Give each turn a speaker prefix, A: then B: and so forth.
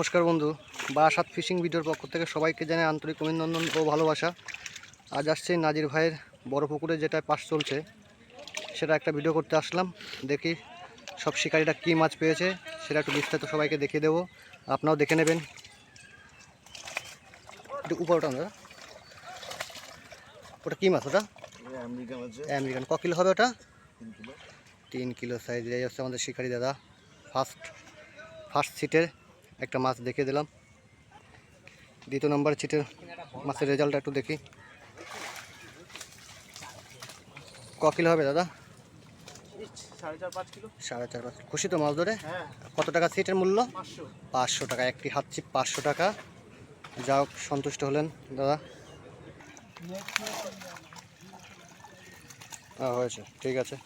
A: নমস্কার বন্ধু। বাসাত ফিশিং ভিডিওর পক্ষ থেকে সবাইকে জানাই আন্তরিক অভিনন্দন ও ভালোবাসা। আজ আসছে নাজির ভাইয়ের বড় পুকুরে যেটা পাশ চলছে সেটা একটা ভিডিও করতে আসলাম। দেখি সব শিকারীরা কী মাছ পেয়েছে সেটা একটু বিস্তারিত সবাইকে দেখিয়ে দেবো। আপনারাও দেখে নেবেন। একটু উপরে ওটা দাদা। ওটা কী মাছ ওটা?
B: আমেরিকান
A: ক কিলো হবে ওটা?
B: তিন কিলো।
A: তিন কিলো সাইজ এই হচ্ছে আমাদের শিকারি দাদা। ফার্স্ট ফার্স্ট সিটের একটা মাছ দেখিয়ে দিলাম। দ্বিতীয় নম্বর সিটের মাছের রেজাল্ট একটু দেখি। ক কিলো হবে দাদা?
B: সাড়ে চার পাঁচ
A: খুশি তো মাছ ধরে?
B: হ্যাঁ।
A: কত টাকা সিটের মূল্য? পাঁচশো। টাকা একটি হাত চিপ পাঁচশো টাকা। যা হোক সন্তুষ্ট হলেন দাদা। হ্যাঁ হয়েছে ঠিক আছে।